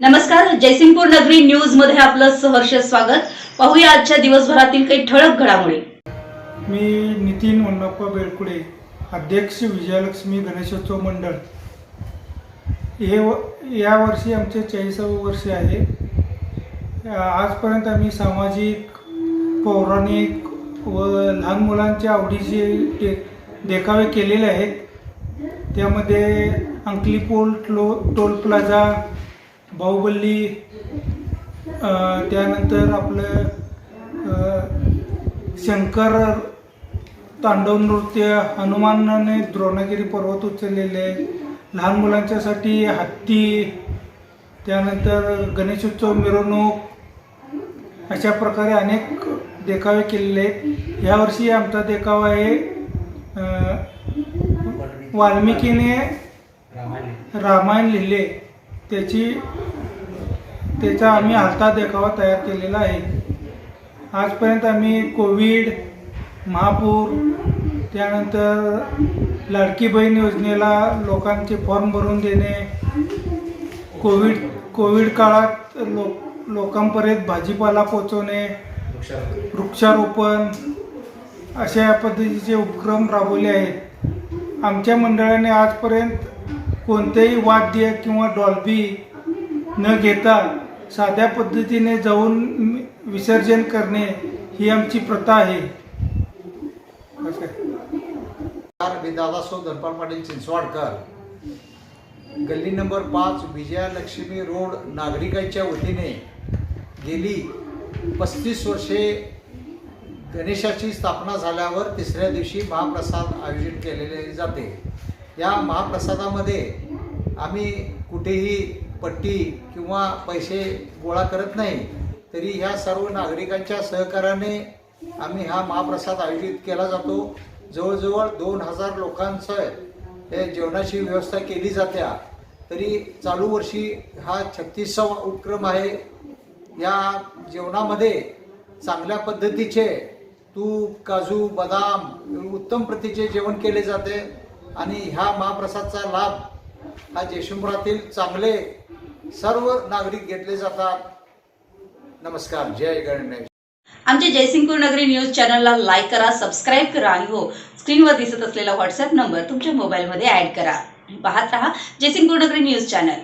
नमस्कार जयसिंगपूर नगरी न्यूजमध्ये आपलं सहर्ष स्वागत. पाहूया आजच्या दिवसभरातील काही ठळक घडामोडी. मी नितीन वन्नप्पा बेळकुडे अध्यक्ष विजयलक्ष्मी गणेशोत्सव मंडळ. हे व यावर्षी आमचे चाळीसावं वर्ष आहे. आजपर्यंत आम्ही सामाजिक पौराणिक व लहान मुलांच्या आवडीचे दे देखावे केलेले आहेत. त्यामध्ये अंकली पोल टो टोल प्लाझा बाहुबली त्यानंतर आपलं शंकर तांडव नृत्य हनुमानाने द्रोणागिरी पर्वत उचललेले लहान मुलांच्यासाठी हत्ती त्यानंतर गणेशोत्सव मिरवणूक अशा प्रकारे अनेक देखावे केलेले. आहेत यावर्षी आमचा देखावा आहे वाल्मिकीने रामायण लिहिले. त्याची त्याचा आम्ही हलता देखावा तयार केलेला आहे. आजपर्यंत आम्ही कोविड महापूर त्यानंतर लाडकी बहीण योजनेला लोकांचे फॉर्म भरून देणे कोविड कोविड काळात लो लोकांपर्यंत भाजीपाला पोचवणे वृक्षारोपण अशा पद्धतीचे उपक्रम राबवले आहेत. आमच्या मंडळाने आजपर्यंत कोणतेही वाद्य किंवा डॉल्बी न घेता साध्या पद्धतीने जाऊन विसर्जन करणे ही आमची प्रथा आहे. असं मी दादासाहेब धनपाल पाटील चिंचवाडकर. गल्ली नंबर पाच विजयालक्ष्मी रोड नागरिकांच्या वतीने गेली पस्तीस वर्षे गणेशाची स्थापना झाल्यावर तिसऱ्या दिवशी महाप्रसाद आयोजित केलेले जाते. या महाप्रसादामध्ये आम्ही कुठेही पट्टी किंवा पैसे गोळा करत नाही तरी ह्या सर्व नागरिकांच्या सहकार्याने आम्ही हा महाप्रसाद आयोजित केला जातो. जवळजवळ दोन हजार लोकांचं हे जेवणाची व्यवस्था केली जात्या. तरी चालू वर्षी हा छत्तीसावा उपक्रम आहे. या जेवणामध्ये चांगल्या पद्धतीचे तूप काजू बदाम उत्तम प्रतीचे जेवण केले जाते. आणि ह्या महाप्रसादचा लाभ हा जयशंभरातील चांगले सर्व नागरिक घेतले जातात. नमस्कार जय गणेश. आमच्या जयसिंगपूर नगरी न्यूज चॅनलला लाईक करा सबस्क्राईब करा आणि हो स्क्रीनवर दिसत असलेला व्हॉट्सअप नंबर तुमच्या मोबाईलमध्ये ऍड करा. पाहत राहा जयसिंगपूर नगरी न्यूज चॅनल.